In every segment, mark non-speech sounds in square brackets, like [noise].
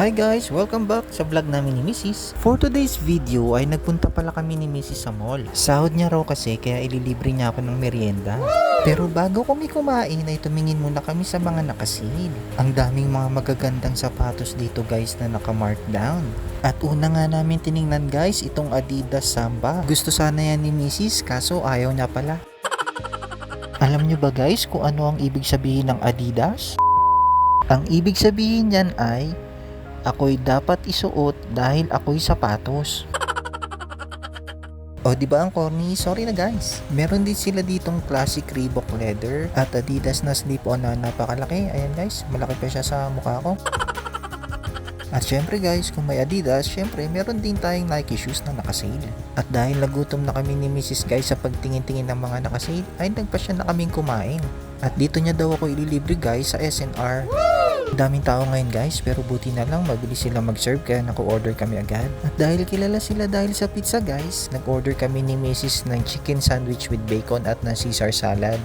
Hi guys! Welcome back sa vlog namin ni Mrs. For today's video ay nagpunta pala kami ni Mrs. sa mall. Sahod niya raw kasi kaya ililibre niya ako ng merienda. Pero bago kami kumain ay tumingin muna kami sa mga nakasil. Ang daming mga magagandang sapatos dito guys na naka-markdown. At una nga namin tiningnan guys itong Adidas Samba. Gusto sana yan ni Mrs. kaso ayaw niya pala. Alam niyo ba guys kung ano ang ibig sabihin ng Adidas? Ang ibig sabihin niyan ay ako'y dapat isuot dahil ako'y sapatos. O, di ba ang corny? Sorry na guys. Meron din sila ditong classic Reebok leather at Adidas na slip-on na napakalaki. Ayan guys, malaki pa siya sa mukha ko. At syempre guys, kung may Adidas, syempre meron din tayong Nike shoes na nakasale. At dahil nagutom na kami ni Mrs. guys sa pagtingin-tingin ng mga nakasale, ay nagpasya na kaming kumain. At dito niya daw ako ililibre guys sa SNR. Daming tao ngayon guys, pero buti na lang mabilis sila mag-serve kaya nako-order kami agad. At dahil kilala sila dahil sa pizza guys, nag-order kami ni Mrs. ng chicken sandwich with bacon at ng Caesar salad.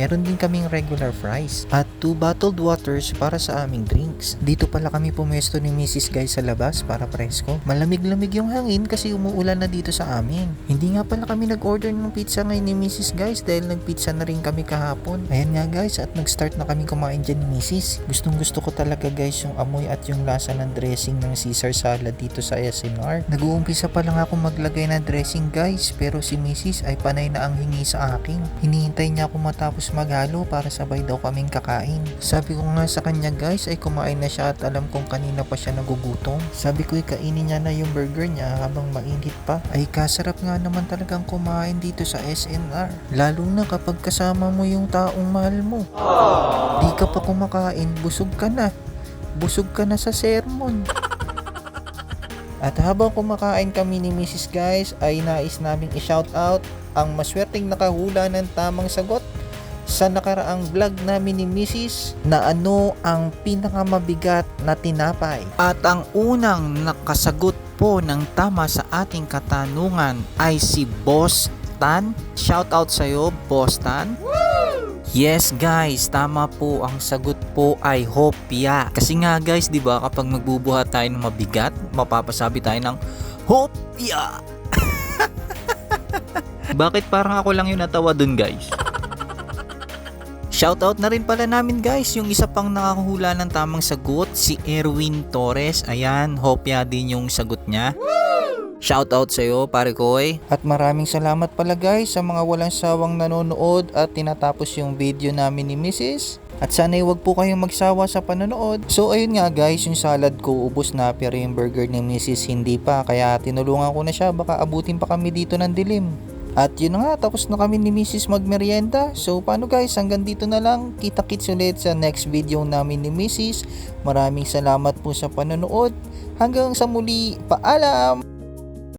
Meron din kaming regular fries at two bottled waters para sa aming drinks. Dito pala kami pumesto ni Mrs. guys sa labas para presko. Malamig-lamig yung hangin kasi umuulan na dito sa amin. Hindi nga pala kami nag-order ng pizza ngayon ni Mrs. guys dahil nagpizza na rin kami kahapon. Ayan nga guys at nag-start na kami kumain dyan ni Mrs. Gustong gusto ko talaga guys yung amoy at yung lasa ng dressing ng Caesar salad dito sa SNR. Nag-uumpisa pa lang ako maglagay ng dressing guys pero si Mrs. ay panay na ang hingi sa akin. Hinihintay niya ako matapos maghalo para sabay daw kaming kakain. Sabi ko nga sa kanya guys ay kumain na siya at alam kong kanina pa siya nagugutom. Sabi ko kainin niya na yung burger niya habang mainit pa. Ay kasarap nga naman talagang kumain dito sa SNR. Lalo na kapag kasama mo yung taong mahal mo. Di ka pa kumakain, busog ka na. Busog ka na sa sermon. [laughs] At habang kumakain kami ni Mrs. Guys ay nais naming i-shout out ang maswerteng nakahula ng tamang sagot sa nakaraang vlog namin ni Mrs. na ano ang pinakamabigat na tinapay. At ang unang nakasagot po ng tama sa ating katanungan ay si Boss Tan. Shout out sa iyo, Boss Tan. Yes guys, tama po ang sagot po ay hopya. Kasi nga guys, 'di ba, kapag magbubuhat tayo ng mabigat, mapapasabi tayo ng hopya. [laughs] Bakit parang ako lang yung natawa dun guys? Shoutout na rin pala namin guys yung isa pang nakahula ng tamang sagot si Erwin Torres. Ayan, hopya din yung sagot niya. Shoutout sa iyo, pare koy. At maraming salamat pala guys sa mga walang sawang nanonood at tinatapos yung video namin ni Mrs. At sana'y wag po kayong magsawa sa panonood. So ayun nga guys, yung salad ko ubos na pero yung burger ni Mrs. hindi pa. Kaya tinulungan ko na siya, baka abutin pa kami dito ng dilim. At yun na nga, tapos na kami ni Mrs. magmerienda. So paano guys, hanggang dito na lang. Kita-kits ulit sa next video namin ni Mrs. Maraming salamat po sa panonood. Hanggang sa muli, paalam!